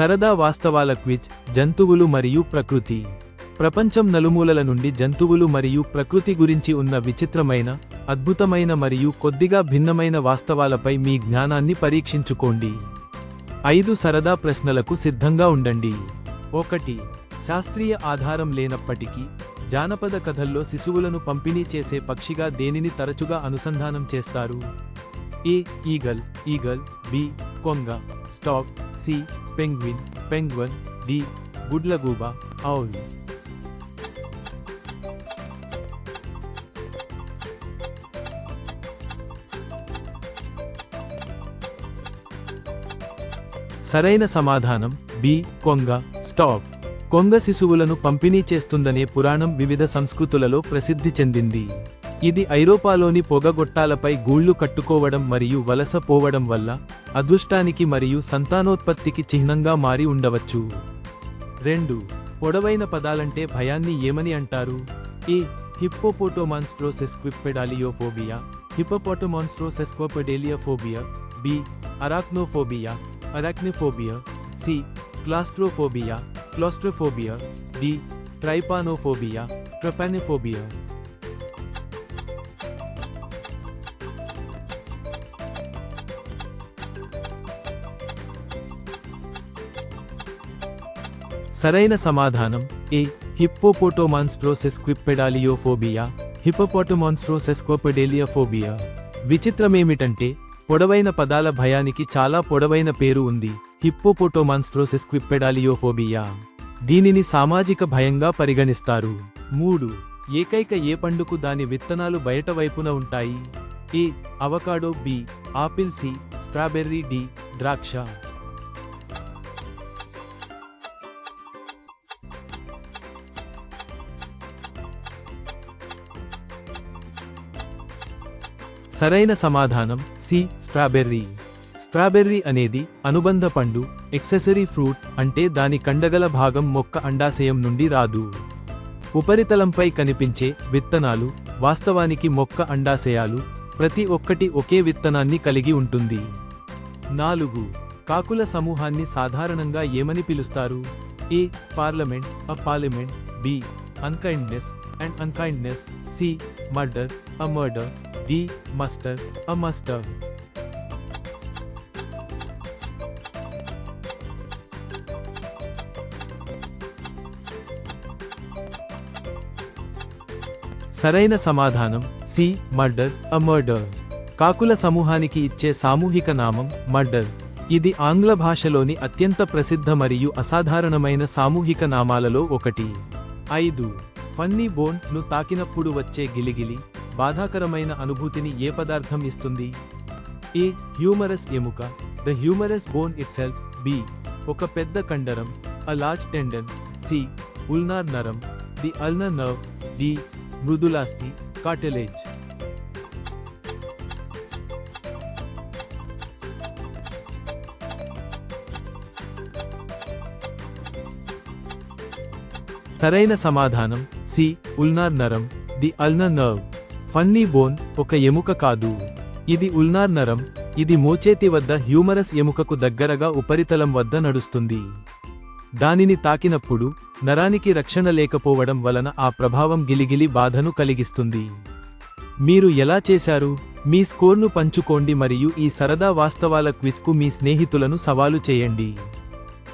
సరదా వాస్తవాల క్విజ్ జంతువులు మరియు ప్రకృతి. ప్రపంచం నలుమూలల నుండి జంతువులు మరియు ప్రకృతి గురించి ఉన్న విచిత్రమైన అద్భుతమైన మరియు కొద్దిగా భిన్నమైన వాస్తవాలపై మీ జ్ఞానాన్ని పరీక్షించుకోండి. ఐదు సరదా ప్రశ్నలకు సిద్ధంగా ఉండండి. ఒకటి శాస్త్రీయ ఆధారం లేనప్పటికీ జానపద కథల్లో శిశువులను పంపిణీ చేసే పక్షిగా దేనిని తరచుగా అనుసంధానం చేస్తారు? ఏ ఈగల్ ఈగల్ బి కొంగ stork C penguin penguin D గుడ్లగూబ అవును సరైన సమాధానం బి కొంగ స్టాప్. కొంగ శిశువులను పంపిణీ చేస్తుందనే పురాణం వివిధ సంస్కృతులలో ప్రసిద్ధి చెందింది. ఇది ఐరోపాలోని పొగగొట్టాలపై గూళ్ళు కట్టుకోవడం మరియు వలస పోవడం వల్ల అదృష్టానికి మరియు సంతానోత్పత్తికి చిహ్నంగా మారి ఉండవచ్చు. రెండు. పొడవైన పదాలంటే భయాన్ని ఏమని అంటారు? A hippopotomonstrosesquippedaliophobia hippopotomonstrosesquippedaliophobia B. Arachnophobia arachnophobia C. Claustrophobia claustrophobia D. Trypanophobia trypanophobia. సరైన సమాధానం. ఏ. హిప్పోపోటోమాన్స్ట్రోసెస్క్విప్పెడాలియోఫోబియా. హిప్పోపోటోమాన్స్ట్రోసెస్క్వపెడేలియోఫోబియా విచిత్రమేమిటంటే పొడవైన పదాల భయానికి చాలా పొడవైన పేరు ఉంది. హిప్పోపోటోమాన్స్ట్రోసెస్క్విప్పెడాలియోఫోబియా. దీనిని సామాజిక భయంగా పరిగణిస్తారు. మూడు. ఏకైక ఏ పండుకు దాని విత్తనాలు బయట వైపున ఉంటాయి? A. Avocado B. Apple C. Strawberry D. ద్రాక్ష. సరైన సమాధానం సి స్ట్రాబెర్రీ. స్ట్రాబెర్రీ అనేది అనుబంధ పండు ఎక్సెసరీ ఫ్రూట్ అంటే దాని కండగల భాగం మొక్క అండాశయం నుండి రాదు. ఉపరితలంపై కనిపించే విత్తనాలు వాస్తవానికి మొక్క అండాశయాలు ప్రతి ఒక్కటి ఒకే విత్తనాన్ని కలిగి ఉంటుంది. నాలుగు. కాకుల సమూహాన్ని సాధారణంగా ఏమని పిలుస్తారు? A. Parliament a parliament B. Unkindness and unkindness C. Murder a murder. D muster a muster. సరైన సమాధానం సి మర్డర్ అ మర్డర్. కాకుల సమూహానికి ఇచ్చే సామూహిక నామం మర్డర్. ఇది ఆంగ్ల భాషలోని అత్యంత ప్రసిద్ధ మరియు అసాధారణమైన సామూహిక నామాలలో ఒకటి. ఐదు. ఫన్నీ బోన్ను తాకినప్పుడు వచ్చే గిలిగిలి బాధాకరమైన అనుభూతిని ఏ పదార్థం ఇస్తుంది? ఏ హ్యూమరస్ ఎముక. The humerus bone itself B ఒక పెద్ద కండరం. A large tendon. C ulnar నరం. The ulnar nerve. డి మృదులాస్థి కాటెలేజ్ సరైన సమాధానం. సి ఉల్నార్ నరం. The ulnar nerve. Funny bone ఒక ఎముక కాదు. ఇది ఉల్నార్ నరం ఇది మోచేతి వద్ద హ్యూమరస్ ఎముకకు దగ్గరగా ఉపరితలం వద్ద నడుస్తుంది. దానిని తాకినప్పుడు నరానికి రక్షణ లేకపోవడం వలన ఆ ప్రభావం గిలిగిలి బాధను కలిగిస్తుంది. మీరు ఎలా చేశారు? మీ స్కోర్ను పంచుకోండి మరియు ఈ సరదా వాస్తవాల క్విజ్కు మీ స్నేహితులను సవాలు చేయండి.